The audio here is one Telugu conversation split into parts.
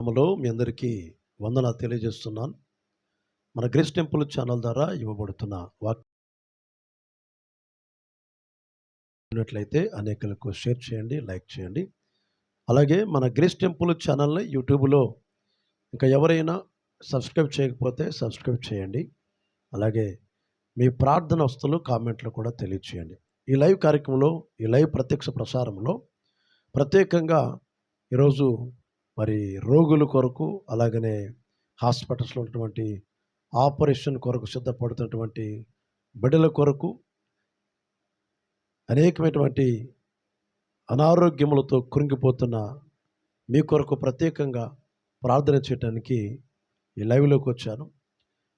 నామలో మీ అందరికీ వందన తెలియజేస్తున్నాను. మన గ్రేస్ టెంపుల్ ఛానల్ ద్వారా ఇవ్వబడుతున్న వాక్యట్లయితే అనేకులకు షేర్ చేయండి లైక్ చేయండి. అలాగే మన గ్రేస్ టెంపుల్ ఛానల్ని యూట్యూబ్లో ఇంకా ఎవరైనా సబ్స్క్రైబ్ చేయకపోతే సబ్స్క్రైబ్ చేయండి. అలాగే మీ ప్రార్థన వస్తువులు కామెంట్లు కూడా తెలియచేయండి. ఈ లైవ్ కార్యక్రమంలో ఈ లైవ్ ప్రత్యక్ష ప్రసారంలో ప్రత్యేకంగా ఈరోజు మరి రోగుల కొరకు అలాగనే హాస్పిటల్స్లో ఉన్నటువంటి ఆపరేషన్ కొరకు సిద్ధపడుతున్నటువంటి బిడ్డల కొరకు అనేకమైనటువంటి అనారోగ్యములతో కృంగిపోతున్న మీ కొరకు ప్రత్యేకంగా ప్రార్థన చేయడానికి ఈ లైవ్లోకి వచ్చాను.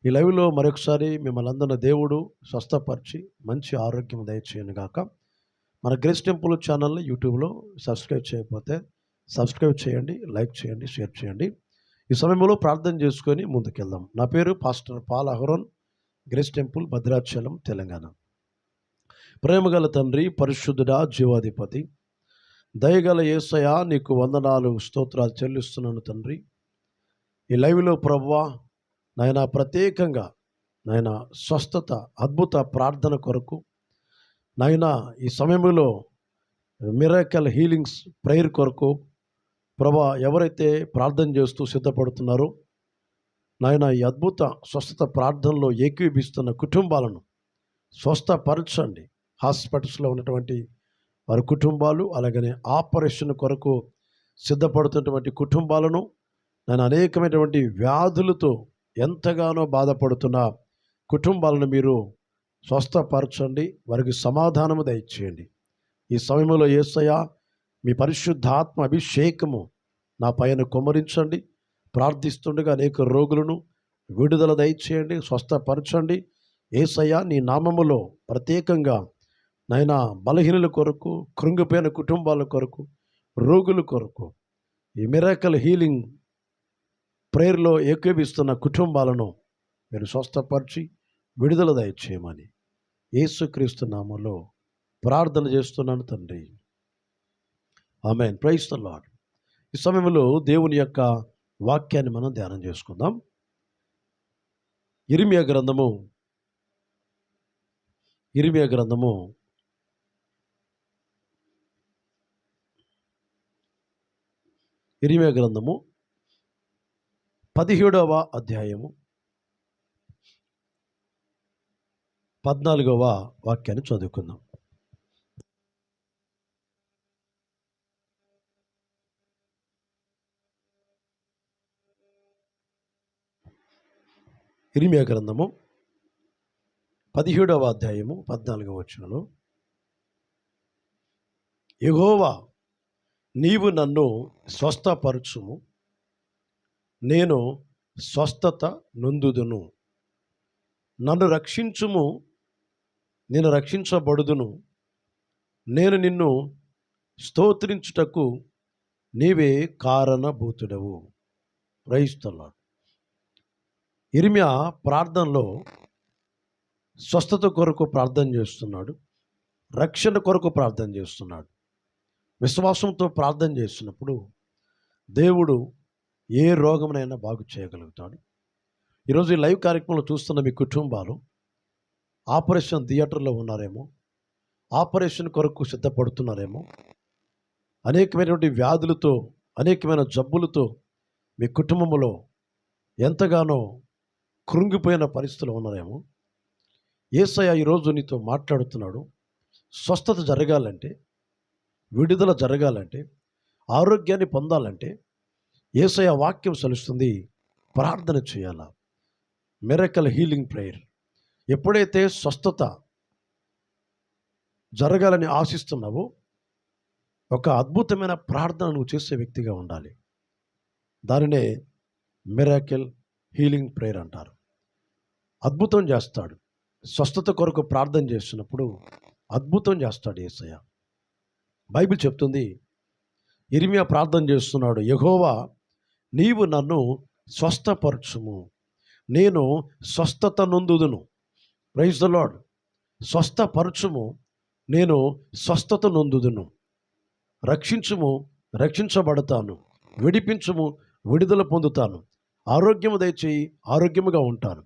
ఈ లైవ్లో మరొకసారి మిమ్మల్ని అందరిన దేవుడు స్వస్థపరిచి మంచి ఆరోగ్యం దయచేయను గాక. మన గ్రేస్ టెంపుల్ ఛానల్ని యూట్యూబ్లో సబ్స్క్రైబ్ చేయకపోతే సబ్స్క్రైబ్ చేయండి లైక్ చేయండి షేర్ చేయండి. ఈ సమయంలో ప్రార్థన చేసుకొని ముందుకెళ్దాం. నా పేరు pastor Paul Aharon grace temple Bhadrachalam Telangana. ప్రేమగల తండ్రి పరిశుద్ధుడా జీవాధిపతి దయగల ఏసయ నీకు వందనాలు స్తోత్రాలు చెల్లిస్తున్నాను తండ్రి. ఈ లైవ్లో ప్రవ్వా నాయన ప్రత్యేకంగా నాయన స్వస్థత అద్భుత ప్రార్థన కొరకు నాయన ఈ సమయంలో మిరాకల్ హీలింగ్స్ ప్రేయర్ కొరకు ప్రభా ఎవరైతే ప్రార్థన చేస్తూ సిద్ధపడుతున్నారో నాయన ఈ అద్భుత స్వస్థత ప్రార్థనలో ఏకీభిస్తున్న కుటుంబాలను స్వస్థపరచండి. హాస్పిటల్స్లో ఉన్నటువంటి వారి కుటుంబాలు అలాగనే ఆపరేషన్ కొరకు సిద్ధపడుతున్నటువంటి కుటుంబాలను నేను అనేకమైనటువంటి వ్యాధులతో ఎంతగానో బాధపడుతున్న కుటుంబాలను మీరు స్వస్థపరచండి. వారికి సమాధానము దయచేయండి. ఈ సమయంలో ఏసయ్య మీ పరిశుద్ధాత్మ అభిషేకము నా పైన కుమరించండి ప్రార్థిస్తుండగా అనేక రోగులను విడుదల దయచేయండి స్వస్థపరచండి. ఏసయ్య నీ నామములో ప్రత్యేకంగా నైనా బలహీనుల కొరకు కృంగిపోయిన కుటుంబాల కొరకు రోగుల కొరకు ఈ మిరాకల్ హీలింగ్ ప్రేయర్లో ఏకీభిస్తున్న కుటుంబాలను మీరు స్వస్థపరిచి విడుదల దయచేయమని యేసుక్రీస్తు నామంలో ప్రార్థన చేస్తున్నాను తండ్రి. ఆమెన్. ప్రైస్ ద లాడ్ ఈ సమయంలో దేవుని యొక్క వాక్యాన్ని మనం ధ్యానం చేసుకుందాం. ఇరిమియా గ్రంథము ఇరిమియా గ్రంథము ఇరిమియా గ్రంథము పదిహేడవ అధ్యాయము పద్నాలుగవ వాక్యాన్ని చదువుకుందాం. ఇరిమియా గ్రంథము పదిహేడవ అధ్యాయము పద్నాలుగవ వచనంలో యెహోవా నీవు నన్ను స్వస్థపరచుము. నేను స్వస్థత నొందుదును. నన్ను రక్షించుము నేను రక్షించబడుదును. నేను నిన్ను స్తోత్రించుటకు నీవే కారణభూతుడవు. ప్రయిస్తున్నాడు ఇరిమియా ప్రార్థనలో స్వస్థత కొరకు ప్రార్థన చేస్తున్నాడు. రక్షణ కొరకు ప్రార్థన చేస్తున్నాడు. విశ్వాసంతో ప్రార్థన చేస్తున్నప్పుడు దేవుడు ఏ రోగమునైనా బాగు చేయగలుగుతాడు. ఈరోజు ఈ లైవ్ కార్యక్రమంలో చూస్తున్న మీ కుటుంబాలు ఆపరేషన్ థియేటర్లో ఉన్నారేమో ఆపరేషన్ కొరకు సిద్ధపడుతున్నారేమో అనేకమైనటువంటి వ్యాధులతో అనేకమైన జబ్బులతో మీ కుటుంబంలో ఎంతగానో కృంగిపోయిన పరిస్థితులు ఉన్నారేమో. ఏసయ్య ఈరోజు నీతో మాట్లాడుతున్నాడు. స్వస్థత జరగాలంటే విడుదల జరగాలంటే ఆరోగ్యాన్ని పొందాలంటే ఏసయ్య వాక్యం సలుస్తుంది. ప్రార్థన చేయాలా? మిరకల్ హీలింగ్ ప్రేయర్ ఎప్పుడైతే స్వస్థత జరగాలని ఆశిస్తున్నావో ఒక అద్భుతమైన ప్రార్థన నువ్వు చేసే వ్యక్తిగా ఉండాలి. దానినే మిరాకిల్ హీలింగ్ ప్రేయర్ అంటారు. అద్భుతం చేస్తాడు. స్వస్థత కొరకు ప్రార్థన చేస్తున్నప్పుడు అద్భుతం చేస్తాడు ఏసయ్య. బైబిల్ చెప్తుంది ఇరిమియా ప్రార్థన చేస్తున్నాడు యహోవా నీవు నన్ను స్వస్థపరచుము. నేను స్వస్థత నొందుదును ప్రైజ్ ద లాడ్ స్వస్థపరచుము. నేను స్వస్థత నొందుదును రక్షించుము రక్షించబడతాను. విడిపించుము విడుదల పొందుతాను. ఆరోగ్యము దయచేయి ఆరోగ్యముగా ఉంటాను.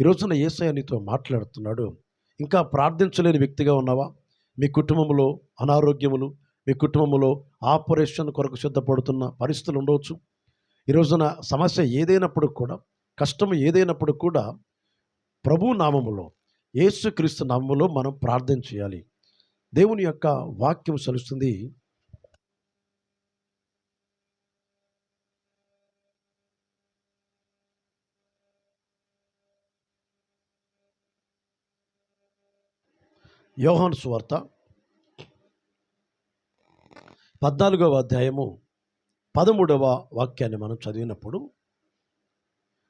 ఈ రోజున ఏసయ్య నీతో మాట్లాడుతున్నాడు. ఇంకా ప్రార్థించలేని వ్యక్తిగా ఉన్నావా? మీ కుటుంబంలో అనారోగ్యములు మీ కుటుంబంలో ఆపరేషన్ కొరకు సిద్ధపడుతున్న పరిస్థితులు ఉండవచ్చు. ఈ రోజున సమస్య ఏదైనప్పుడు కూడా కష్టం ఏదైనప్పుడు కూడా ప్రభు నామములో యేసుక్రీస్తు నామములో మనం ప్రార్థన చేయాలి. దేవుని యొక్క వాక్యం సలుస్తుంది. యోహాను సువార్త పద్నాలుగవ అధ్యాయము పదమూడవ వాక్యాన్ని మనం చదివినప్పుడు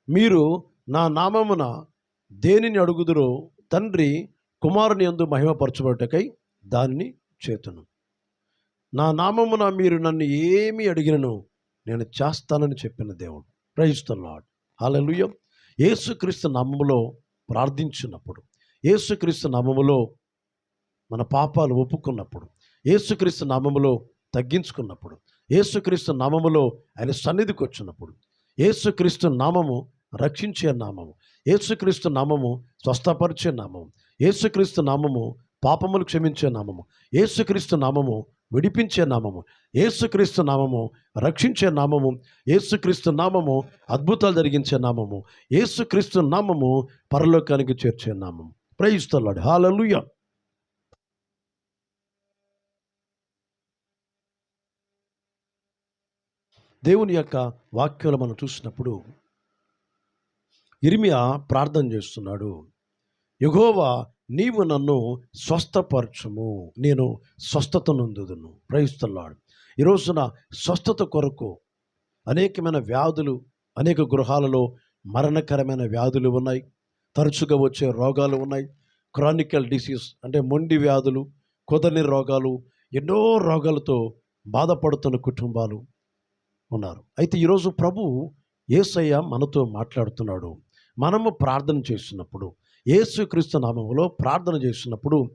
మీరు నా నామమున దేనిని అడుగుదురో తండ్రి కుమారుని యందు మహిమపరచబడటకై దానిని చేతును. నా నామమున మీరు నన్ను ఏమి అడిగినను నేను చేస్తానని చెప్పిన దేవుడు. ప్రయిస్తున్నాడు హల్లెలూయా యేసుక్రీస్తు నామములో ప్రార్థించినప్పుడు యేసుక్రీస్తు నామములో మన పాపాలు ఒప్పుకున్నప్పుడు ఏసుక్రీస్తు నామములో తగ్గించుకున్నప్పుడు ఏసుక్రీస్తు నామములో ఆయన సన్నిధికి వచ్చినప్పుడు ఏసుక్రీస్తు నామము రక్షించే నామము ఏసుక్రీస్తు నామము స్వస్థపరిచే నామము ఏసుక్రీస్తు నామము పాపములు క్షమించే నామము ఏసుక్రీస్తు నామము విడిపించే నామము ఏసుక్రీస్తు నామము రక్షించే నామము ఏసుక్రీస్తు నామము అద్భుతాలు జరిగించే నామము ఏసుక్రీస్తు నామము పరలోకానికి చేర్చే నామము. ప్రయిస్తున్నాడు హాలలుయ దేవుని యొక్క వాక్యాలు మనం చూసినప్పుడు ఇర్మియా ప్రార్థన చేస్తున్నాడు. యెహోవా నీవు నన్ను స్వస్థపరచుము. నేను స్వస్థత నొందుదును. ప్రయిస్తున్నాడు ఈ రోజున స్వస్థత కొరకు అనేకమైన వ్యాధులు అనేక గృహాలలో మరణకరమైన వ్యాధులు ఉన్నాయి. తరచుగా వచ్చే రోగాలు ఉన్నాయి. క్రానికల్ డిసీజ్ అంటే మొండి వ్యాధులు కుదరని రోగాలు ఎన్నో రోగాలతో బాధపడుతున్న కుటుంబాలు ఉన్నారు. అయితే ఈరోజు ప్రభు ఏసయ్య మనతో మాట్లాడుతున్నాడు. మనము ప్రార్థన చేస్తున్నప్పుడు ఏసుక్రీస్తు నామములో ప్రార్థన చేస్తున్నప్పుడు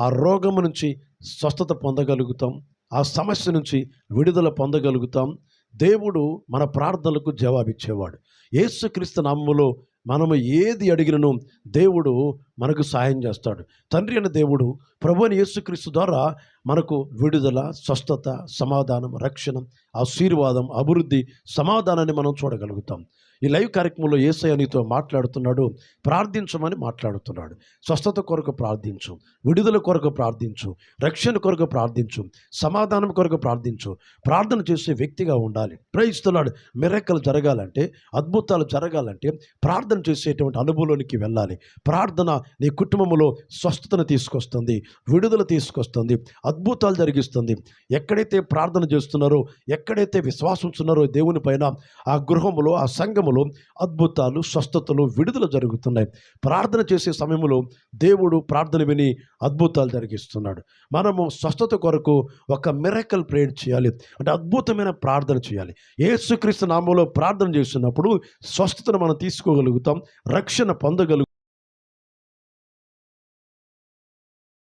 ఆ రోగము నుంచి స్వస్థత పొందగలుగుతాం. ఆ సమస్య నుంచి విడుదల పొందగలుగుతాం. దేవుడు మన ప్రార్థనలకు జవాబిచ్చేవాడు. ఏసుక్రీస్తు నామములో మనము ఏది అడిగినను దేవుడు మనకు సహాయం చేస్తాడు. తండ్రి అనే దేవుడు ప్రభు అని యేసుక్రీస్తు ద్వారా మనకు విడుదల స్వస్థత సమాధానం రక్షణ ఆశీర్వాదం అభివృద్ధి సమాధానాన్ని మనం చూడగలుగుతాం. ఈ లైవ్ కార్యక్రమంలో ఏసయ్య నీతో మాట్లాడుతున్నాడు ప్రార్థించమని మాట్లాడుతున్నాడు. స్వస్థత కొరకు ప్రార్థించు విడుదల కొరకు ప్రార్థించు రక్షణ కొరకు ప్రార్థించు సమాధానం కొరకు ప్రార్థించు ప్రార్థన చేసే వ్యక్తిగా ఉండాలి. ప్రయత్నిస్తున్నాడు మిరక్కలు జరగాలంటే అద్భుతాలు జరగాలంటే ప్రార్థన చేసేటువంటి అనుభవంలోనికి వెళ్ళాలి. ప్రార్థన నీ కుటుంబంలో స్వస్థతను తీసుకొస్తుంది విడుదల తీసుకొస్తుంది అద్భుతాలు జరిగిస్తుంది. ఎక్కడైతే ప్రార్థన చేస్తున్నారో ఎక్కడైతే విశ్వాసం ఉన్నారో దేవుని పైన ఆ గృహములో ఆ సంఘములో అద్భుతాలు స్వస్థతలు విడుదల జరుగుతున్నాయి. ప్రార్థన చేసే సమయంలో దేవుడు ప్రార్థన విని అద్భుతాలు జరిగిస్తున్నాడు. మనము స్వస్థత కొరకు ఒక మిరకల్ ప్రేయర్ చేయాలి. అంటే అద్భుతమైన ప్రార్థన చేయాలి. ఏసుక్రీస్తు నామంలో ప్రార్థన చేస్తున్నప్పుడు స్వస్థతను మనం తీసుకోగలుగుతాం. రక్షణ పొందగలుగు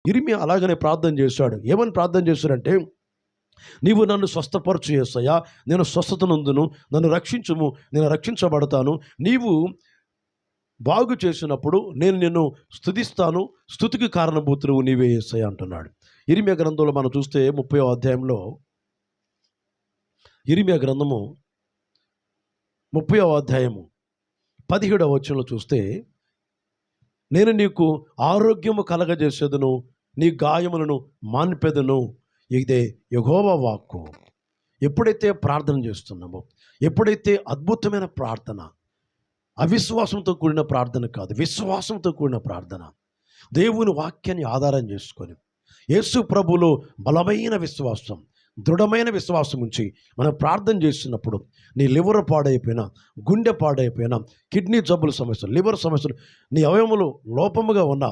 ఇరిమి అలాగనే ప్రార్థన చేశాడు. ఏమని ప్రార్థన చేశాడంటే నీవు నన్ను స్వస్థపరచు చేస్తాయా నేను స్వస్థత నందును నన్ను రక్షించుము నేను రక్షించబడతాను. నీవు బాగు చేసినప్పుడు నేను నిన్ను స్థుతిస్తాను స్థుతికి కారణభూతులు నీవే చేస్తాయి అంటున్నాడు. ఇరిమియా గ్రంథంలో మనం చూస్తే ముప్పై అధ్యాయంలో ఇరిమియా గ్రంథము ముప్పై అధ్యాయము పదిహేడవ వచనంలో చూస్తే నేను నీకు ఆరోగ్యము కలగజేసేదను నీ గాయములను మాన్పెదను. ఇదే యహోవ వాక్కు. ఎప్పుడైతే ప్రార్థన చేస్తున్నామో ఎప్పుడైతే అద్భుతమైన ప్రార్థన అవిశ్వాసంతో కూడిన ప్రార్థన కాదు విశ్వాసంతో కూడిన ప్రార్థన దేవుని వాక్యాన్ని ఆధారం చేసుకొని యేసు ప్రభులో బలమైన విశ్వాసం దృఢమైన విశ్వాసం ఉంచి మనం ప్రార్థన చేస్తున్నప్పుడు నీ లివర్ పాడైపోయినా గుండె పాడైపోయినా కిడ్నీ జబ్బుల సమస్యలు లివర్ సమస్యలు నీ అవయములు లోపముగా ఉన్నా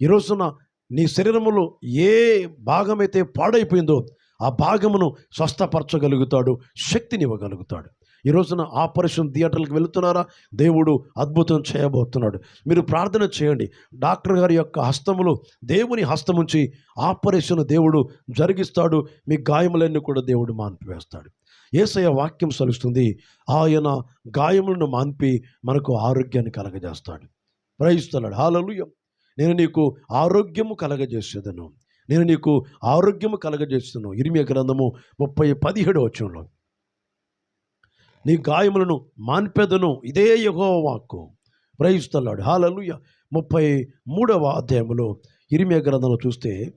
ఈరోజున నీ శరీరములో ఏ భాగమైతే పాడైపోయిందో ఆ భాగమును స్వస్థపరచగలుగుతాడు శక్తినివ్వగలుగుతాడు. ఈ రోజున ఆపరేషన్ థియేటర్లకు వెళుతున్నారా? దేవుడు అద్భుతం చేయబోతున్నాడు. మీరు ప్రార్థన చేయండి. డాక్టర్ గారి యొక్క హస్తములు దేవుని హస్తముంచి ఆపరేషన్ దేవుడు జరిగిస్తాడు. మీ గాయములన్నీ కూడా దేవుడు మాన్పివేస్తాడు. ఏసయ వాక్యం సలుస్తుంది. ఆయన గాయములను మాన్పి మనకు ఆరోగ్యాన్ని కలగజేస్తాడు. ప్రయిస్తున్నాడు హాలలుయం నేను నీకు ఆరోగ్యము కలగజేసేదను. నేను నీకు ఆరోగ్యము కలగజేస్తున్నాను ఇరిమియ గ్రంథము ముప్పై పదిహేడు వచ్చంలో నీ గాయములను మాన్పెదను. ఇదే యహో వాక్కు. ప్రయిస్తున్నాడు హాలలుయ ముప్పై మూడవ అధ్యాయంలో ఇరిమియ గ్రంథంలో చూస్తే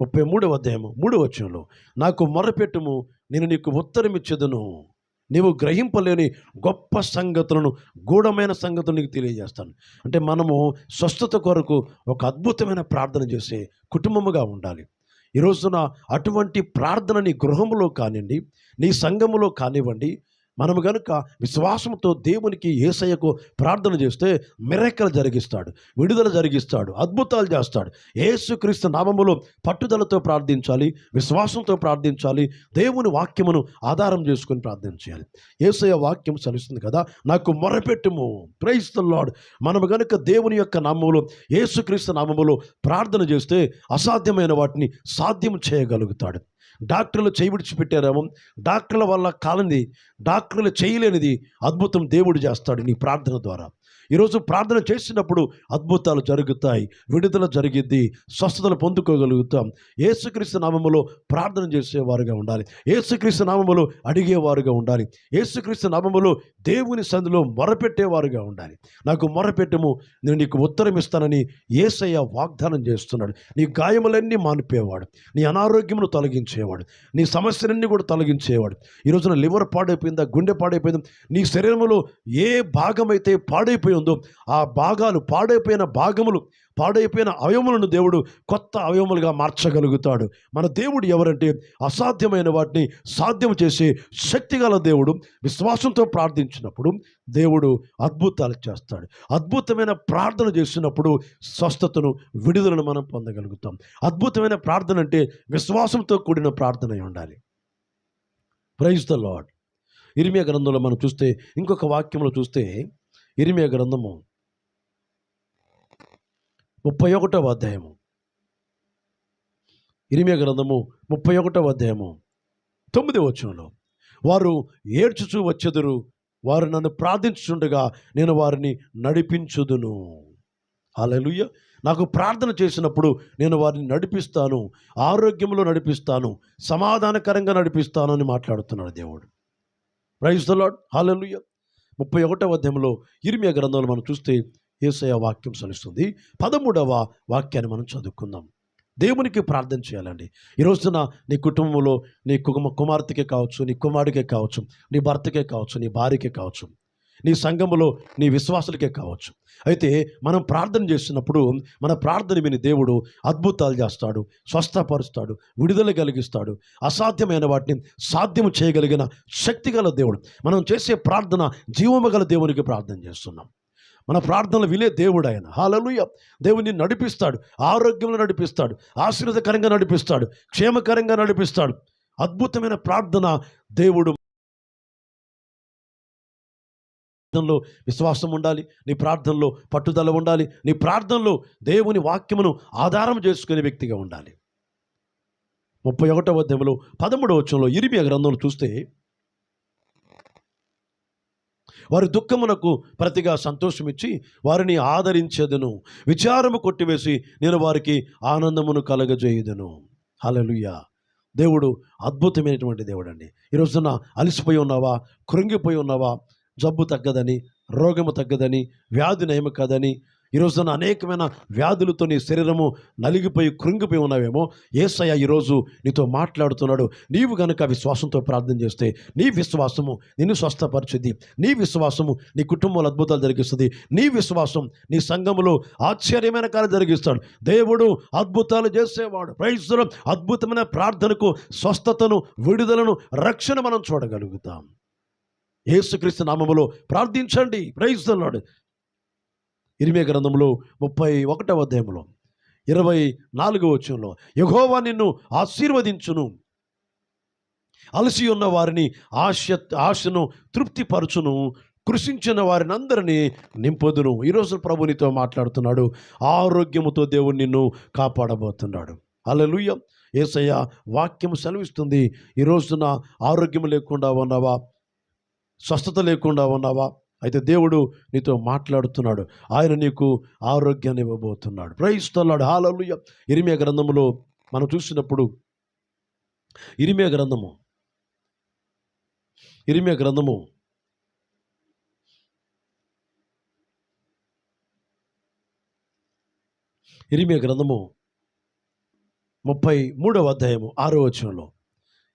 ముప్పై మూడవ అధ్యాయము మూడవ వచ్చంలో నాకు మొరపెట్టుము నేను నీకు ఉత్తరం ఇచ్చేదను నీవు గ్రహింపలేని గొప్ప సంగతులను గూఢమైన సంగతులు నీకు తెలియజేస్తాను. అంటే మనము స్వస్థత కొరకు ఒక అద్భుతమైన ప్రార్థన చేసే కుటుంబముగా ఉండాలి. ఈ రోజున అటువంటి ప్రార్థన నీ గృహములో కానివ్వండి నీ సంఘములో కానివ్వండి మనము కనుక విశ్వాసంతో దేవునికి ఏసయ్యకు ప్రార్థన చేస్తే మిరక్కలు జరిగిస్తాడు విడుదల జరిగిస్తాడు అద్భుతాలు చేస్తాడు. ఏసుక్రీస్తు నామములో పట్టుదలతో ప్రార్థించాలి విశ్వాసంతో ప్రార్థించాలి దేవుని వాక్యమును ఆధారం చేసుకొని ప్రార్థన చేయాలి. ఏసయ్య వాక్యం చలిస్తుంది కదా నాకు మొరపెట్టుము. ప్రైస్తల్లాడు మనము కనుక దేవుని యొక్క నామములో ఏసుక్రీస్తు నామములో ప్రార్థన చేస్తే అసాధ్యమైన వాటిని సాధ్యం చేయగలుగుతాడు. డాక్టర్లు చేయి విడిచిపెట్టారేమో. డాక్టర్ల వల్ల కాలంది డాక్టర్లు చేయలేనిది అద్భుతం దేవుడు చేస్తాడు నీ ప్రార్థన ద్వారా. ఈరోజు ప్రార్థన చేసినప్పుడు అద్భుతాలు జరుగుతాయి విడుదల జరిగిద్ది స్వస్థతలు పొందుకోగలుగుతాం. ఏసుక్రీస్తు నామములో ప్రార్థన చేసేవారుగా ఉండాలి. ఏసుక్రీస్తు నామములో అడిగేవారుగా ఉండాలి. ఏసుక్రీస్తు నామములో దేవుని సందులో మొరపెట్టేవారుగా ఉండాలి. నాకు మొరపెట్టము నేను నీకు ఉత్తరం ఇస్తానని ఏసయ్య వాగ్దానం చేస్తున్నాడు. నీ గాయములన్నీ మానిపేవాడు. నీ అనారోగ్యమును తొలగించేవాడు. నీ సమస్యలన్నీ కూడా తొలగించేవాడు. ఈరోజున లివర్ పాడైపోయిందా గుండె పాడైపోయిందా? నీ శరీరంలో ఏ భాగమైతే పాడైపోయి ఉందో ఆ భాగాలు పాడైపోయిన భాగములు పాడైపోయిన అవయములను దేవుడు కొత్త అవయములుగా మార్చగలుగుతాడు. మన దేవుడు ఎవరంటే అసాధ్యమైన వాటిని సాధ్యం చేసే శక్తిగల దేవుడు. విశ్వాసంతో ప్రార్థించినప్పుడు దేవుడు అద్భుతాలు చేస్తాడు. అద్భుతమైన ప్రార్థన చేసినప్పుడు స్వస్థతను విడుదలను మనం పొందగలుగుతాం. అద్భుతమైన ప్రార్థన అంటే విశ్వాసంతో కూడిన ప్రార్థన ఉండాలి. ప్రైజ్ ద లాడ్ ఇరిమియా గ్రంథంలో మనం చూస్తే ఇంకొక వాక్యంలో చూస్తే ఇరిమియా గ్రంథము ముప్పై ఒకటవ అధ్యాయము. ఇరిమియా గ్రంథము ముప్పై ఒకటవ అధ్యాయము. తొమ్మిది వచనంలో వారు ఏడ్చుచూ వచ్చెదరు వారు నన్ను ప్రార్థించుండగా నేను వారిని నడిపించుదును. అలలుయ్య నాకు ప్రార్థన చేసినప్పుడు నేను వారిని నడిపిస్తాను ఆరోగ్యంలో నడిపిస్తాను సమాధానకరంగా నడిపిస్తాను అని మాట్లాడుతున్నాడు దేవుడు. ప్రైజ్ ద లాడ్ హాలలుయ్య ముప్పై ఒకటవ అధ్యాయంలో ఇరిమియా గ్రంథంలో మనం చూస్తే ఏసయ వాక్యం సలుస్తుంది పదమూడవ వాక్యాన్ని మనం చదువుకుందాం. దేవునికి ప్రార్థన చేయాలండి. ఈ రోజున నీ కుటుంబంలో నీ కుమ కుమార్తెకే కావచ్చు నీ కుమారుడికే కావచ్చు నీ భర్తకే కావచ్చు నీ భార్యకే కావచ్చు నీ సంఘములో నీ విశ్వాసులకే కావచ్చు. అయితే మనం ప్రార్థన చేస్తున్నప్పుడు మన ప్రార్థన విని దేవుడు అద్భుతాలు చేస్తాడు స్వస్థపరుస్తాడు విడుదల కలిగిస్తాడు. అసాధ్యమైన వాటిని సాధ్యము చేయగలిగిన శక్తిగల దేవుడు. మనం చేసే ప్రార్థన జీవము గల దేవునికి ప్రార్థన చేస్తున్నాం. మన ప్రార్థనలు విలే దేవుడు ఆయన. హాలలుయ దేవుని నడిపిస్తాడు. ఆరోగ్యంలో నడిపిస్తాడు. ఆశీర్వదకరంగా నడిపిస్తాడు. క్షేమకరంగా నడిపిస్తాడు. అద్భుతమైన ప్రార్థన దేవుడు ప్రార్థనలో విశ్వాసం ఉండాలి నీ ప్రార్థనలో పట్టుదల ఉండాలి నీ ప్రార్థనలో దేవుని వాక్యమును ఆధారం చేసుకునే వ్యక్తిగా ఉండాలి. ముప్పై ఒకటవ అధ్యాయంలో పదమూడవ వచ్చంలో ఇరిమియ గ్రంథంలో చూస్తే వారి దుఃఖమునకు ప్రతిగా సంతోషమిచ్చి వారిని ఆదరించేదను విచారము కొట్టివేసి నేను వారికి ఆనందమును కలగజేయదను. హల్లెలూయా! దేవుడు అద్భుతమైనటువంటి దేవుడు అండి ఈ రోజున అలసిపోయి ఉన్నావా? కృంగిపోయి ఉన్నావా? జబ్బు తగ్గదని రోగము తగ్గదని వ్యాధి నయము కాదని ఈ రోజున అనేకమైన వ్యాధులతో నీ శరీరము నలిగిపోయి కృంగిపోయి ఉన్నావేమో ఏసయ్య ఈరోజు నీతో మాట్లాడుతున్నాడు. నీవు కనుక విశ్వాసంతో ప్రార్థన చేస్తే నీ విశ్వాసము నిన్ను స్వస్థపరిచింది నీ విశ్వాసము నీ కుటుంబంలో అద్భుతాలు జరిగిస్తుంది. నీ విశ్వాసం నీ సంఘములో ఆశ్చర్యమైన కార్యం జరిగిస్తాడు. దేవుడు అద్భుతాలు చేసేవాడు. ప్రైజ్లో అద్భుతమైన ప్రార్థనకు స్వస్థతను విడుదలను రక్షణ మనం చూడగలుగుతాం. యేసుక్రీస్తు నామములో ప్రార్థించండి. ప్రయత్నిస్తున్నాడు ఇరిమే గ్రంథంలో ముప్పై ఒకటవ అధ్యాయంలో ఇరవై నాలుగవ వచ్చంలో యహోవా నిన్ను ఆశీర్వదించును. అలసి ఉన్న వారిని ఆశ ఆశను తృప్తిపరచును. కృషించిన వారిని అందరినీ నింపొదును ఈరోజు ప్రభు నీతో మాట్లాడుతున్నాడు. ఆరోగ్యముతో దేవుడు నిన్ను కాపాడబోతున్నాడు. అలలుయ ఏసయ్య వాక్యం సెలవిస్తుంది. ఈ రోజున ఆరోగ్యం లేకుండా ఉన్నావా? స్వస్థత లేకుండా ఉన్నావా? అయితే దేవుడు నీతో మాట్లాడుతున్నాడు. ఆయన నీకు ఆరోగ్యాన్ని ఇవ్వబోతున్నాడు. ప్రయిస్తున్నాడు హాలలుయ ఇరిమియా గ్రంథములో మనం చూసినప్పుడు ఇరిమియా గ్రంథము ఇరిమియా గ్రంథము ఇరిమియా గ్రంథము ముప్పై మూడవ అధ్యాయము ఆరో వచనంలో.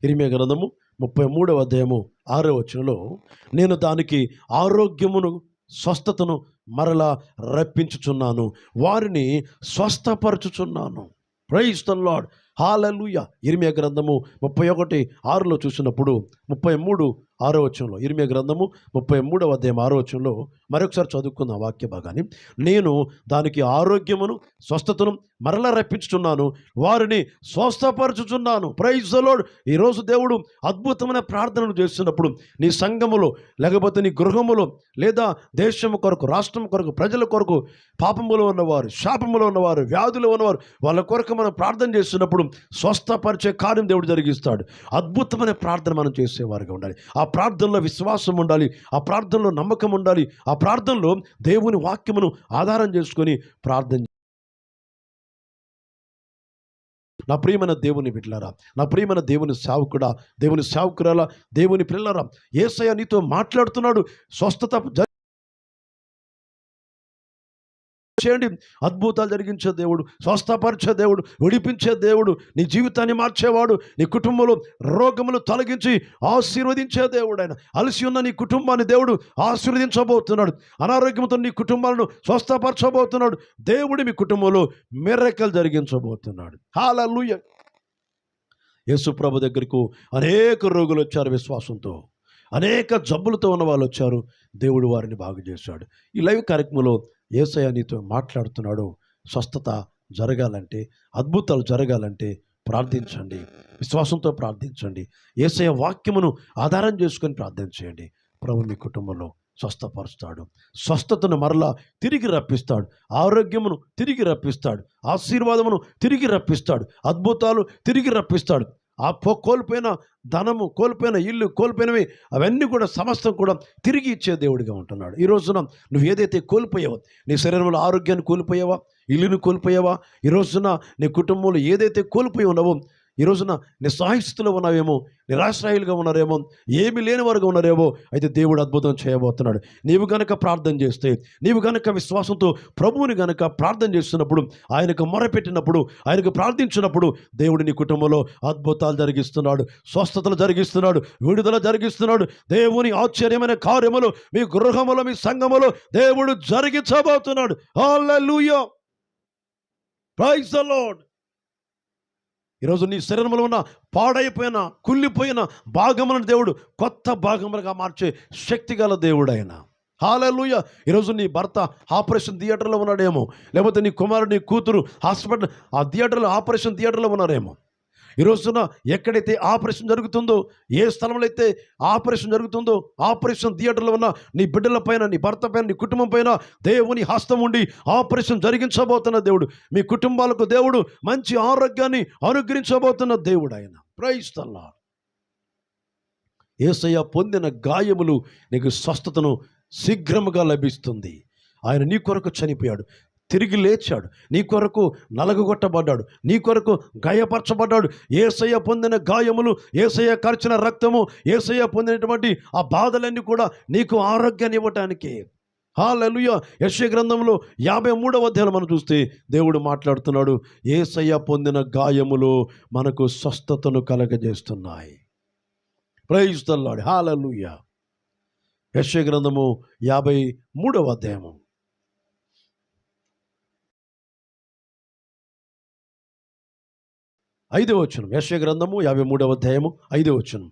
ఇరిమియా గ్రంథము ముప్పై మూడవ అధ్యాయము ఆరో వచనంలో నేను దానికి ఆరోగ్యమును స్వస్థతను మరలా రప్పించుచున్నాను. వారిని స్వస్థపరచుచున్నాను. ప్రైజ్ ద లాడ్ హాలూయ ఇరిమియా గ్రంథము ముప్పై ఒకటి ఆరులో చూసినప్పుడు ముప్పై మూడు ఆరో వచనంలో ఇరిమే గ్రంథము ముప్పై మూడవ అధ్యాయం ఆరో వచనంలో మరొకసారి చదువుకున్న వాక్య భాగాన్ని. నేను దానికి ఆరోగ్యమును స్వస్థతను మరలా రప్పించుచున్నాను వారిని స్వస్థపరచుచున్నాను. ప్రైజ్ లోడ్ ఈరోజు దేవుడు అద్భుతమైన ప్రార్థనలు చేస్తున్నప్పుడు నీ సంఘములో లేకపోతే నీ గృహములో లేదా దేశము కొరకు రాష్ట్రం కొరకు ప్రజల కొరకు పాపములో ఉన్నవారు శాపములో ఉన్నవారు వ్యాధులు ఉన్నవారు వాళ్ళ కొరకు మనం ప్రార్థన చేస్తున్నప్పుడు స్వస్థపరిచే కార్యం దేవుడు జరిగిస్తాడు. అద్భుతమైన ప్రార్థన మనం చేసేవారుగా ఉండాలి. ఆ ప్రార్థనలో విశ్వాసం ఉండాలి. ఆ ప్రార్థనలో నమ్మకం ఉండాలి. ఆ ప్రార్థనలో దేవుని వాక్యమును ఆధారం చేసుకొని ప్రార్థన నా ప్రియమైన దేవుని బిడ్డలారా నా ప్రియమైన దేవుని సావుకుడా దేవుని సావుకురాలా దేవుని పిల్లరా ఏసయ నీతో మాట్లాడుతున్నాడు. స్వస్థత చేయండి. అద్భుతాలు జరిగించే దేవుడు స్వస్థపరిచే దేవుడు విడిపించే దేవుడు నీ జీవితాన్ని మార్చేవాడు నీ కుటుంబంలో రోగములు తొలగించి ఆశీర్వదించే దేవుడు ఆయన. అలసి ఉన్న నీ కుటుంబాన్ని దేవుడు ఆశీర్వదించబోతున్నాడు. అనారోగ్యంతో నీ కుటుంబాలను స్వస్థపరచబోతున్నాడు. దేవుడు మీ కుటుంబంలో మెర్రెకలు జరిగించబోతున్నాడు. హాలూయ యేసుప్రభు దగ్గరకు అనేక రోగులు వచ్చారు విశ్వాసంతో. అనేక జబ్బులతో ఉన్న వాళ్ళు వచ్చారు. దేవుడు వారిని బాగు చేశాడు. ఈ లైవ్ కార్యక్రమంలో ఏసయ నీతో మాట్లాడుతున్నాడు. స్వస్థత జరగాలంటే అద్భుతాలు జరగాలంటే ప్రార్థించండి. విశ్వాసంతో ప్రార్థించండి. ఏసయ వాక్యమును ఆధారం చేసుకొని ప్రార్థన చేయండి. ప్రభు మీ కుటుంబంలో స్వస్థపరుస్తాడు. స్వస్థతను మరలా తిరిగి రప్పిస్తాడు. ఆరోగ్యమును తిరిగి రప్పిస్తాడు. ఆశీర్వాదమును తిరిగి రప్పిస్తాడు. అద్భుతాలు తిరిగి రప్పిస్తాడు. ఆ పో కోల్పోయిన ధనము కోల్పోయిన ఇల్లు కోల్పోయినవి అవన్నీ కూడా సమస్తం కూడా తిరిగి ఇచ్చే దేవుడిగా ఉంటున్నాడు. ఈ రోజున నువ్వు ఏదైతే కోల్పోయావో నీ శరీరంలో ఆరోగ్యాన్ని కోల్పోయావా ఇల్లుని కోల్పోయావా ఈ రోజున నీ కుటుంబంలో ఏదైతే కోల్పోయి ఉన్నావో ఈ రోజున నిస్సాహిస్తులు ఉన్నావేమో నిరాశ్రాయులుగా ఉన్నారేమో ఏమీ లేని వారుగా ఉన్నారేమో అయితే దేవుడు అద్భుతం చేయబోతున్నాడు. నీవు గనక ప్రార్థన చేస్తే నీవు గనక విశ్వాసంతో ప్రభువుని గనక ప్రార్థన చేస్తున్నప్పుడు ఆయనకు మొరపెట్టినప్పుడు ఆయనకు ప్రార్థించినప్పుడు దేవుడు నీ కుటుంబంలో అద్భుతాలు జరిగిస్తున్నాడు స్వస్థతలు జరిగిస్తున్నాడు విడుదల జరిగిస్తున్నాడు. దేవుని ఆశ్చర్యమైన కార్యములు మీ గృహములో మీ సంఘములో దేవుడు జరిగించబోతున్నాడు. హల్లెలూయా ప్రైజ్ ద లార్డ్ ఈరోజు నీ శరీరంలో ఉన్న పాడైపోయిన కుళ్ళిపోయిన భాగములను దేవుడు కొత్త భాగములుగా మార్చే శక్తిగల దేవుడు ఆయన హాలూయ ఈరోజు నీ భర్త ఆపరేషన్ థియేటర్లో ఉన్నాడేమో. లేకపోతే నీ కుమారుడు నీ కూతురు హాస్పిటల్ ఆ థియేటర్లో ఆపరేషన్ థియేటర్లో ఉన్నారేమో. ఈ రోజున ఎక్కడైతే ఆపరేషన్ జరుగుతుందో ఏ స్థలంలో అయితే ఆపరేషన్ జరుగుతుందో ఆపరేషన్ థియేటర్లో ఉన్న నీ బిడ్డల పైన నీ భర్త పైన నీ కుటుంబం పైన దేవుని హస్తం ఉండి ఆపరేషన్ జరిగించబోతున్న దేవుడు. మీ కుటుంబాలకు దేవుడు మంచి ఆరోగ్యాన్ని అనుగ్రహించబోతున్న దేవుడు ఆయన. ప్రయిస్తల్లా ఏసయ్య పొందిన గాయములు నీకు స్వస్థతను శీఘ్రముగా లభిస్తుంది. ఆయన నీ కొరకు చనిపోయాడు. తిరిగి లేచాడు. నీ కొరకు నలగగొట్టబడ్డాడు. నీ కొరకు గాయపరచబడ్డాడు. ఏసయ్య పొందిన గాయములు ఏసయ్య ఖర్చిన రక్తము ఏసయ్య పొందినటువంటి ఆ బాధలన్నీ కూడా నీకు ఆరోగ్యాన్ని ఇవ్వటానికి హాలలుయ యశ్వ గ్రంథంలో యాభై మూడవ అధ్యాయులు మనం చూస్తే దేవుడు మాట్లాడుతున్నాడు ఏసయ్య పొందిన గాయములు మనకు స్వస్థతను కలగజేస్తున్నాయి. ప్రైజ్ తల్లాడు హాలలుయ యశ్వ గ్రంథము యాభై మూడవ అధ్యాయము. ఐదవ వచనం యశ గ్రంథము యాభై మూడవ అధ్యాయము ఐదవ వచనం.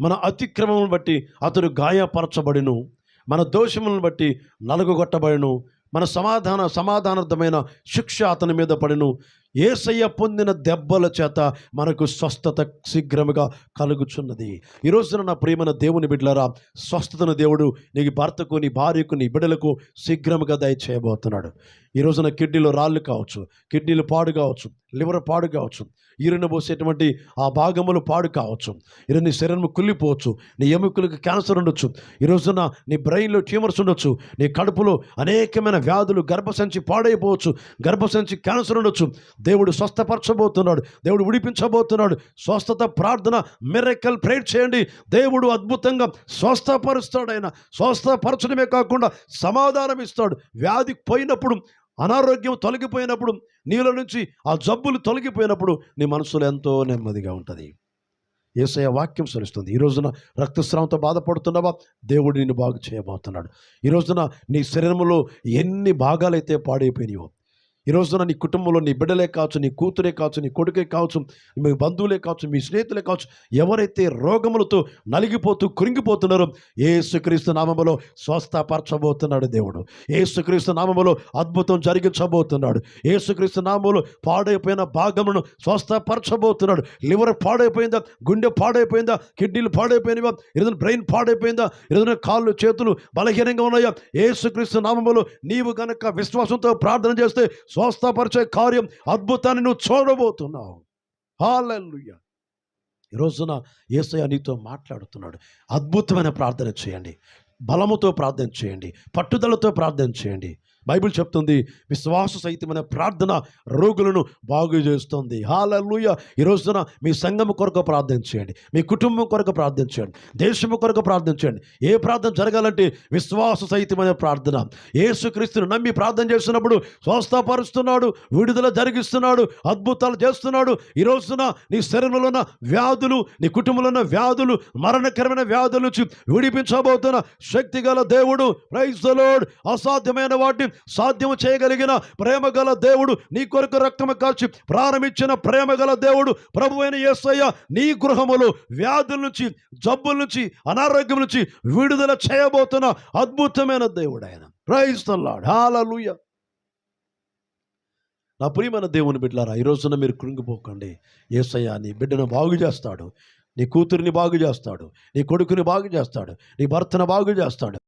మన అతిక్రమమును బట్టి అతడు గాయపరచబడిను మన దోషములను బట్టి నలుగుగొట్టబడిను మన సమాధాన సమాధానార్థమైన శిక్ష అతని మీద పడిను. ఏసయ్య పొందిన దెబ్బల చేత మనకు స్వస్థత శీఘ్రముగా కలుగుచున్నది. ఈరోజున నా ప్రియమైన దేవుని బిడ్డలరా స్వస్థతను దేవుడు నీ భర్తకు నీ భార్యకు నీ బిడ్డలకు శీఘ్రముగా దయచేయబోతున్నాడు. ఈ రోజున కిడ్నీలో రాళ్ళు కావచ్చు కిడ్నీలు పాడు కావచ్చు లివర్ పాడు కావచ్చు ఈరిన పోసేటువంటి ఆ భాగములు పాడు కావచ్చు ఈరోజు నీ శరీరం కుళ్ళిపోవచ్చు నీ ఎముకలకు క్యాన్సర్ ఉండొచ్చు ఈ రోజున నీ బ్రెయిన్లో ట్యూమర్స్ ఉండొచ్చు నీ కడుపులో అనేకమైన వ్యాధులు గర్భసంచి పాడైపోవచ్చు గర్భసంచి క్యాన్సర్ ఉండొచ్చు దేవుడు స్వస్థపరచబోతున్నాడు దేవుడు విడిపించబోతున్నాడు స్వస్థత ప్రార్థన మిరకల్ ప్రేర్ చేయండి దేవుడు అద్భుతంగా స్వస్థపరుస్తాడు ఆయన స్వస్థపరచడమే కాకుండా సమాధానం ఇస్తాడు వ్యాధి పోయినప్పుడు అనారోగ్యం తొలగిపోయినప్పుడు నీలో నుంచి ఆ జబ్బులు తొలగిపోయినప్పుడు నీ మనసులో ఎంతో నెమ్మదిగా ఉంటుంది. ఏసయ వాక్యం సరిస్తుంది ఈ రోజున రక్తస్రావంతో బాధపడుతున్నావా? దేవుడు నిన్ను బాగు చేయబోతున్నాడు. ఈ రోజున నీ శరీరంలో ఎన్ని భాగాలైతే పాడైపోయినాయో ఈ రోజున నీ కుటుంబంలో నీ బిడ్డలే కావచ్చు నీ కూతురే కావచ్చు నీ కొడుకే కావచ్చు మీ బంధువులే కావచ్చు మీ స్నేహితులే కావచ్చు ఎవరైతే రోగములతో నలిగిపోతూ కురింగిపోతున్నారో ఏసుక్రీస్తు నామములో స్వస్థపరచబోతున్నాడు దేవుడు. ఏసుక్రీస్తు నామములో అద్భుతం జరిగించబోతున్నాడు. ఏసుక్రీస్తు నామములో పాడైపోయిన భాగమును స్వస్థపరచబోతున్నాడు. లివర్ పాడైపోయిందా? గుండె పాడైపోయిందా? కిడ్నీలు పాడైపోయినవా? ఏదైనా బ్రెయిన్ పాడైపోయిందా? ఏదైనా కాళ్ళు చేతులు బలహీనంగా ఉన్నాయా? ఏసుక్రీస్తు నామములో నీవు కనుక విశ్వాసంతో ప్రార్థన చేస్తే స్వస్థపరిచే కార్యం అద్భుతాన్ని నువ్వు చూడబోతున్నావు. హాలూయ ఈరోజున ఏసయ నీతో మాట్లాడుతున్నాడు. అద్భుతమైన ప్రార్థన చేయండి. బలముతో ప్రార్థన చేయండి. పట్టుదలతో ప్రార్థన చేయండి. బైబిల్ చెప్తుంది విశ్వాస సహితమైన ప్రార్థన రోగులను బాగు చేస్తుంది. హాలూయ ఈ రోజున మీ సంఘం కొరకు ప్రార్థన చేయండి. మీ కుటుంబం కొరకు ప్రార్థన చేయండి. దేశము కొరకు ప్రార్థన చేయండి. ఏ ప్రార్థన జరగాలంటే విశ్వాస సహితమైన ప్రార్థన. ఏసుక్రీస్తును నమ్మి ప్రార్థన చేస్తున్నప్పుడు స్వస్థపరుస్తున్నాడు విడుదల జరిగిస్తున్నాడు అద్భుతాలు చేస్తున్నాడు. ఈ రోజున నీ శరీరంలో ఉన్న వ్యాధులు నీ కుటుంబంలో ఉన్న వ్యాధులు మరణకరమైన వ్యాధుల నుంచి విడిపించబోతున్న శక్తి గల దేవుడు ప్రైజ్ అసాధ్యమైన వాటిని సాధ్యం చేయగలిగిన ప్రేమ గల దేవుడు నీ కొరకు రక్తము కాల్చి ప్రారంభించిన ప్రేమ గల దేవుడు ప్రభు అయిన ఏసయ్య నీ గృహములు వ్యాధుల నుంచి జబ్బుల నుంచి అనారోగ్యం నుంచి విడుదల చేయబోతున్న అద్భుతమైన దేవుడు ఆయన. ప్రైజ్ ద నా ప్రియమైన దేవుని బిడ్డలారా ఈ రోజున మీరు కృంగిపోకండి. ఏసయ్య నీ బిడ్డను బాగు చేస్తాడు. నీ కూతురిని బాగు చేస్తాడు. నీ కొడుకుని బాగు చేస్తాడు. నీ భర్తను బాగు చేస్తాడు.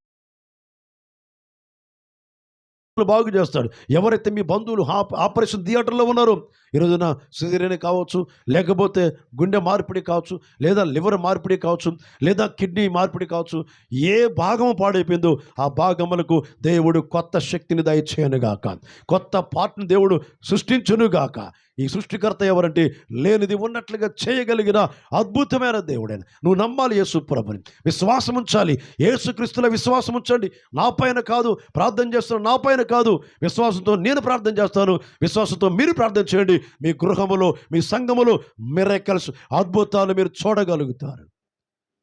బాగు చేస్తాడు. ఎవరైతే మీ బంధువులు ఆపరేషన్ థియేటర్లో ఉన్నారో ఈ రోజున కావచ్చు లేకపోతే గుండె మార్పిడి కావచ్చు లేదా లివర్ మార్పిడి కావచ్చు లేదా కిడ్నీ మార్పిడి కావచ్చు ఏ భాగం పాడైపోయిందో ఆ భాగములకు దేవుడు కొత్త శక్తిని దయచేయనుగాక. కొత్త పాటను దేవుడు సృష్టించునుగాక. ఈ సృష్టికర్త ఎవరంటే లేనిది ఉన్నట్లుగా చేయగలిగిన అద్భుతమైన దేవుడైన. నువ్వు నమ్మాలి యేసు ప్రభుని. విశ్వాసం ఉంచాలి. యేసుక్రీస్తుల విశ్వాసం ఉంచండి. నా పైన కాదు ప్రార్థన చేస్తాను నా పైన కాదు. విశ్వాసంతో నేను ప్రార్థన చేస్తాను. విశ్వాసంతో మీరు ప్రార్థన చేయండి. మీ గృహములో మీ సంఘములో మిరకల్స్ అద్భుతాలు మీరు చూడగలుగుతారు.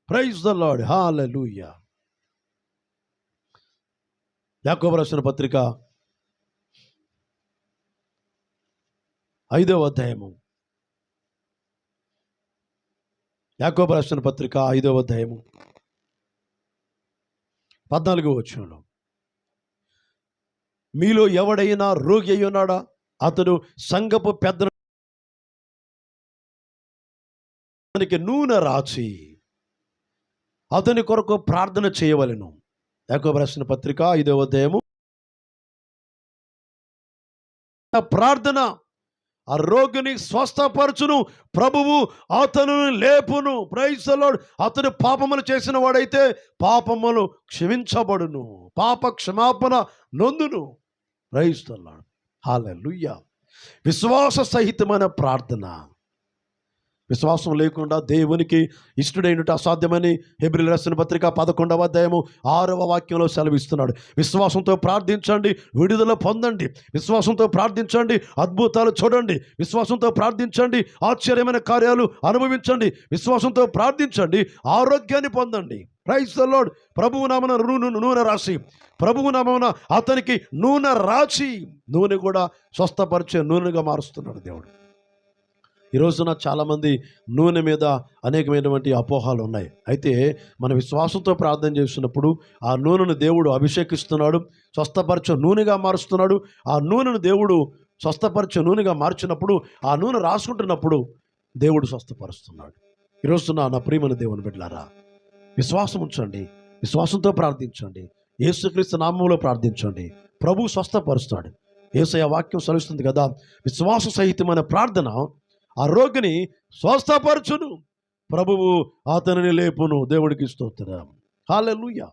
ప్రైజ్ ద లాడ్ హాలూయా యాకోబు రాసిన పత్రిక ఐదవ అధ్యాయము. యాకోబ రాష్ట్ర పత్రిక ఐదవ అధ్యాయము. పద్నాలుగవ వచ్చంలో మీలో ఎవడైనా రోగి అయి ఉన్నాడా? అతడు సంగపు పెద్ద అతనికి నూనె రాచి అతని కొరకు ప్రార్థన చేయవలెను. యాకోబు రాసిన పత్రిక ఐదవ అధ్యాయము. ప్రార్థన ఆ రోగిని స్వస్థపరచును. ప్రభువు అతను లేపును. ప్రైసలోడు అతడు పాపములు చేసిన వాడైతే పాపములు క్షమించబడును. పాప క్షమాపణ నొందును. ప్రైస్తలాడు హాలూయ విశ్వాస సహితమైన ప్రార్థన. విశ్వాసం లేకుండా దేవునికి ఇష్టడైనట్టు అసాధ్యమని హెబ్రిల్ రాసిన పత్రిక పదకొండవ అధ్యాయము ఆరవ వాక్యంలో సెలవిస్తున్నాడు. విశ్వాసంతో ప్రార్థించండి విడుదల పొందండి. విశ్వాసంతో ప్రార్థించండి అద్భుతాలు చూడండి. విశ్వాసంతో ప్రార్థించండి ఆశ్చర్యమైన కార్యాలు అనుభవించండి. విశ్వాసంతో ప్రార్థించండి ఆరోగ్యాన్ని పొందండి. ప్రైజ్ ద లోడ్ ప్రభువు నామన నూనె నూనె రాసి ప్రభువు నామన అతనికి నూనె రాసి నూనె కూడా స్వస్థపరిచే నూనెగా మారుస్తున్నాడు దేవుడు. ఈ రోజున చాలామంది నూనె మీద అనేకమైనటువంటి అపోహాలు ఉన్నాయి. అయితే మన విశ్వాసంతో ప్రార్థన చేస్తున్నప్పుడు ఆ నూనెను దేవుడు అభిషేకిస్తున్నాడు స్వస్థపరచ నూనెగా మారుస్తున్నాడు. ఆ నూనెను దేవుడు స్వస్థపరచ నూనెగా మార్చినప్పుడు ఆ నూనె రాసుకుంటున్నప్పుడు దేవుడు స్వస్థపరుస్తున్నాడు. ఈరోజున నా ప్రియమైన దేవుని బిడ్డలారా విశ్వాసం ఉంచండి విశ్వాసంతో ప్రార్థించండి యేసుక్రీస్తు నామంలో ప్రార్థించండి. ప్రభు స్వస్థపరుస్తాడు. ఏసయ వాక్యం సలుస్తుంది కదా విశ్వాస సహితమైన ప్రార్థన ఆ రోగిని స్వస్థపరచును. ప్రభువు అతనిని లేపును. దేవుడికి స్తోత్రం. హాలెలూయ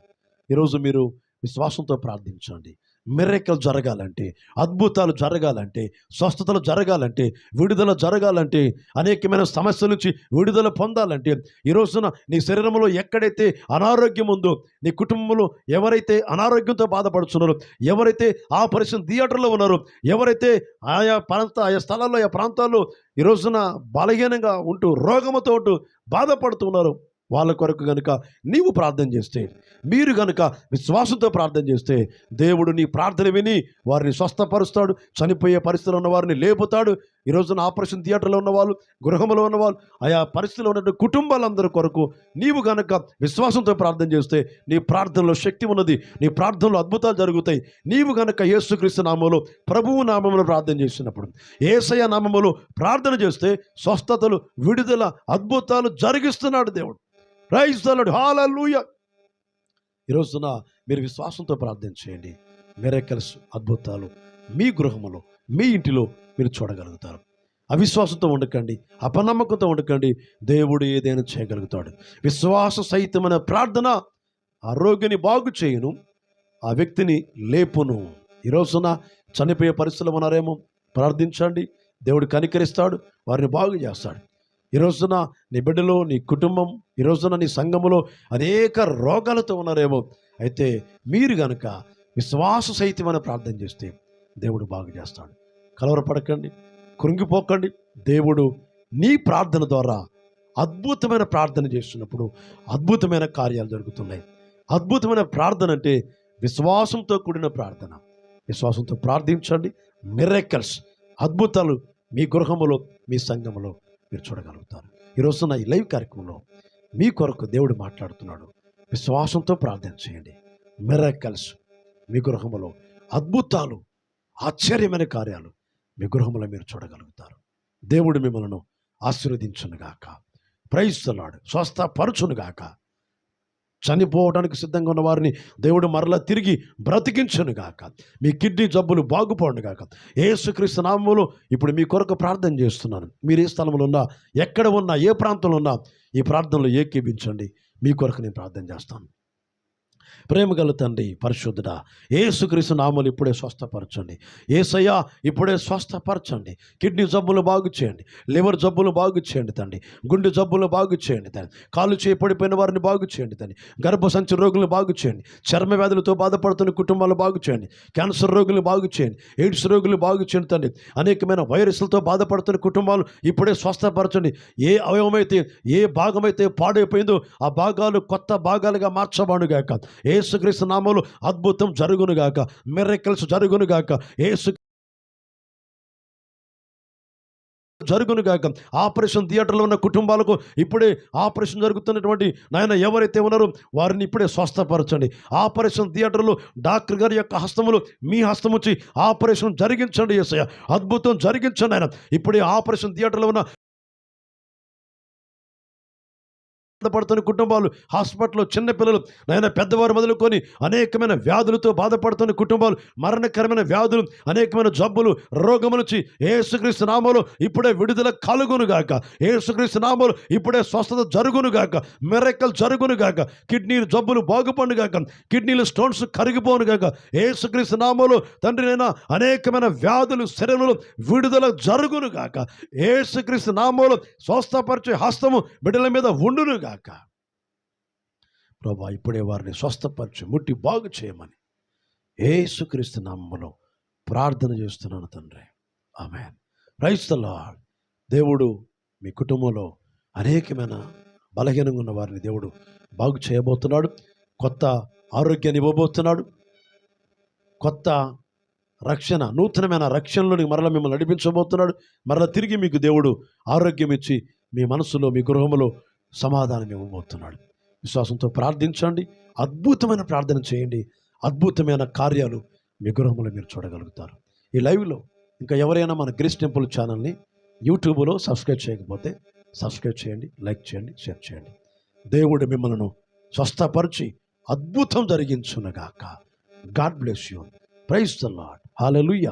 ఈరోజు మీరు విశ్వాసంతో ప్రార్థించండి. మిర్రకలు జరగాలంటే అద్భుతాలు జరగాలంటే స్వస్థతలు జరగాలంటే విడుదల జరగాలంటే అనేకమైన సమస్యల నుంచి విడుదల పొందాలంటే ఈ రోజున నీ శరీరంలో ఎక్కడైతే అనారోగ్యం ఉందో నీ కుటుంబంలో ఎవరైతే అనారోగ్యంతో బాధపడుతున్నారో ఎవరైతే ఆ థియేటర్లో ఉన్నారో ఎవరైతే ఆయా ప్రాంత ఆయా స్థలాల్లో ఆయా ప్రాంతాల్లో ఈ రోజున బలహీనంగా ఉంటూ రోగముతో ఉంటూ బాధపడుతున్నారు వాళ్ళ కొరకు కనుక నీవు ప్రార్థన చేస్తే మీరు కనుక విశ్వాసంతో ప్రార్థన చేస్తే దేవుడు నీ ప్రార్థన విని వారిని స్వస్థపరుస్తాడు చనిపోయే పరిస్థితులు ఉన్న వారిని లేపుతాడు. ఈ రోజున ఆపరేషన్ థియేటర్లో ఉన్నవాళ్ళు గృహంలో ఉన్నవాళ్ళు ఆయా పరిస్థితిలో ఉన్నటువంటి కుటుంబాలందరి కొరకు నీవు కనుక విశ్వాసంతో ప్రార్థన చేస్తే నీ ప్రార్థనలో శక్తి ఉన్నది నీ ప్రార్థనలో అద్భుతాలు జరుగుతాయి. నీవు కనుక యేసుక్రీస్తు నామంలో ప్రభువు నామంలో ప్రార్థన చేసినప్పుడు ఏసయ నామములో ప్రార్థన చేస్తే స్వస్థతలు విడుదల అద్భుతాలు జరిగిస్తున్నాడు దేవుడు. రైస్తలుడు హాలూయ ఈ మీరు విశ్వాసంతో ప్రార్థన చేయండి. మెరకల్స్ అద్భుతాలు మీ గృహంలో మీ ఇంటిలో మీరు చూడగలుగుతారు. అవిశ్వాసంతో ఉండకండి అపనమ్మకంతో ఉండకండి. దేవుడు ఏదైనా చేయగలుగుతాడు. విశ్వాస సహితమైన ప్రార్థన ఆ రోగిని బాగు చేయను ఆ వ్యక్తిని లేపును. ఈ రోజున చనిపోయే పరిస్థితులు ఉన్నారేమో ప్రార్థించండి. దేవుడు కనికరిస్తాడు వారిని బాగు చేస్తాడు. ఈ రోజున నీ బిడ్డలో నీ కుటుంబం ఈ రోజున నీ సంఘములో అనేక రోగాలతో ఉన్నారేమో. అయితే మీరు గనుక విశ్వాస సహితమైన ప్రార్థన చేస్తే దేవుడు బాగు చేస్తాడు. కలవరపడకండి కృంగిపోకండి. దేవుడు నీ ప్రార్థన ద్వారా అద్భుతమైన ప్రార్థన చేస్తున్నప్పుడు అద్భుతమైన కార్యాలు జరుగుతున్నాయి. అద్భుతమైన ప్రార్థన అంటే విశ్వాసంతో కూడిన ప్రార్థన. విశ్వాసంతో ప్రార్థించండి. మిరకల్స్ అద్భుతాలు మీ గృహములో మీ సంఘములో మీరు చూడగలుగుతారు. ఈరోజు నా ఈ లైవ్ కార్యక్రమంలో మీ కొరకు దేవుడు మాట్లాడుతున్నాడు. విశ్వాసంతో ప్రార్థన చేయండి. మిరకల్స్ మీ గృహములో అద్భుతాలు ఆశ్చర్యమైన కార్యాలు మీ గృహంలో మీరు చూడగలుగుతారు. దేవుడు మిమ్మల్ని ఆశీర్వదించునుగాక. ప్రయిస్తున్నాడు స్వస్థపరచునుగాక. చనిపోవడానికి సిద్ధంగా ఉన్న వారిని దేవుడు మరలా తిరిగి బ్రతికించను గాక. మీ కిడ్నీ జబ్బులు బాగుపోనుగాక ఏసుక్రీస్తు నామములు ఇప్పుడు మీ కొరకు ప్రార్థన చేస్తున్నాను. మీరు ఏ స్థలంలో ఉన్నా ఎక్కడ ఉన్నా ఏ ప్రాంతంలో ఉన్నా ఈ ప్రార్థనలో ఏకీపించండి మీ కొరకు నేను ప్రార్థన చేస్తాను. ప్రేమగల తండ్రి పరిశుద్ధుడ ఏసుక్రీస్తు నామలు ఇప్పుడే స్వస్థపరచండి. ఏసయ్యా ఇప్పుడే స్వస్థపరచండి. కిడ్నీ జబ్బులు బాగు చేయండి. లివర్ జబ్బులు బాగు చేయండి తండ్రి. గుండె జబ్బులు బాగు చేయండి తండ్రి. కాలు చేయి పడిపోయిన వారిని బాగు చేయండి తండ్రి. గర్భసంచి రోగులు బాగు చేయండి. చర్మ వ్యాధులతో బాధపడుతున్న కుటుంబాలు బాగు చేయండి. క్యాన్సర్ రోగులు బాగు చేయండి. ఎయిడ్స్ రోగులు బాగు చేయండి తండ్రి. అనేకమైన వైరస్లతో బాధపడుతున్న కుటుంబాలు ఇప్పుడే స్వస్థపరచండి. ఏ అవయవమైతే ఏ భాగమైతే పాడైపోయిందో ఆ భాగాలు కొత్త భాగాలుగా మార్చబానుగాక ఏసుక్రీస్తు నామలు అద్భుతం జరుగునుగాక మిరకల్స్ జరుగునుగాక ఏసు జరుగునుగాక ఆపరేషన్ థియేటర్లో ఉన్న కుటుంబాలకు ఇప్పుడే ఆపరేషన్ జరుగుతున్నటువంటి నాయన ఎవరైతే ఉన్నారో వారిని ఇప్పుడే స్వస్థపరచండి. ఆపరేషన్ థియేటర్లో డాక్టర్ గారి యొక్క హస్తములు మీ హస్తం వచ్చి ఆపరేషన్ జరిగించండి ఏసయ్య అద్భుతం జరిగించండి ఆయన ఇప్పుడే ఆపరేషన్ థియేటర్లో ఉన్న బాధపడుతున్న కుటుంబాలు హాస్పిటల్లో చిన్నపిల్లలు నాయన పెద్దవారు మొదలుకొని అనేకమైన వ్యాధులతో బాధపడుతున్న కుటుంబాలు మరణకరమైన వ్యాధులు అనేకమైన జబ్బులు రోగముల నుంచి ఏసుక్రీస్తు నామములో ఇప్పుడే విడుదల కలుగునుగాక ఏసుక్రీస్తు నామములో ఇప్పుడే స్వస్థత జరుగునుగాక మెరకలు జరుగునుగాక కిడ్నీలు జబ్బులు బాగుపడుగాక కిడ్నీలు స్టోన్స్ కరిగిపోనుగాక ఏసుక్రీస్తు నామలు తండ్రినైనా అనేకమైన వ్యాధులు శరీరంలో విడుదల జరుగునుగాక ఏసుక్రీస్తు నామములో స్వస్థపరిచే హస్తము బిడ్డల మీద ఉండునుగాక ప్రభా ఇప్పుడే వారిని స్వస్థపరచు ముట్టి బాగు చేయమని ఏసుక్రీస్తు నామములో ప్రార్థన చేస్తున్నాను తండ్రి. ఆమె రైస్తలా దేవుడు మీ కుటుంబంలో అనేకమైన బలహీనంగా ఉన్న వారిని దేవుడు బాగు చేయబోతున్నాడు. కొత్త ఆరోగ్యాన్ని ఇవ్వబోతున్నాడు. కొత్త రక్షణ నూతనమైన రక్షణలోని మరల మిమ్మల్ని నడిపించబోతున్నాడు. మరల తిరిగి మీకు దేవుడు ఆరోగ్యం ఇచ్చి మీ మనసులో మీ గృహంలో సమాధానం ఇవ్వబోతున్నాడు. విశ్వాసంతో ప్రార్థించండి. అద్భుతమైన ప్రార్థన చేయండి. అద్భుతమైన కార్యాలు మీ గృహంలో మీరు చూడగలుగుతారు. ఈ లైవ్లో ఇంకా ఎవరైనా మన గ్రీస్ టెంపుల్ ఛానల్ని యూట్యూబ్లో సబ్స్క్రైబ్ చేయకపోతే సబ్స్క్రైబ్ చేయండి లైక్ చేయండి షేర్ చేయండి. దేవుడు మిమ్మల్ని స్వస్థపరిచి అద్భుతం జరిగించునగాక. God bless you. Praise the Lord hallelujah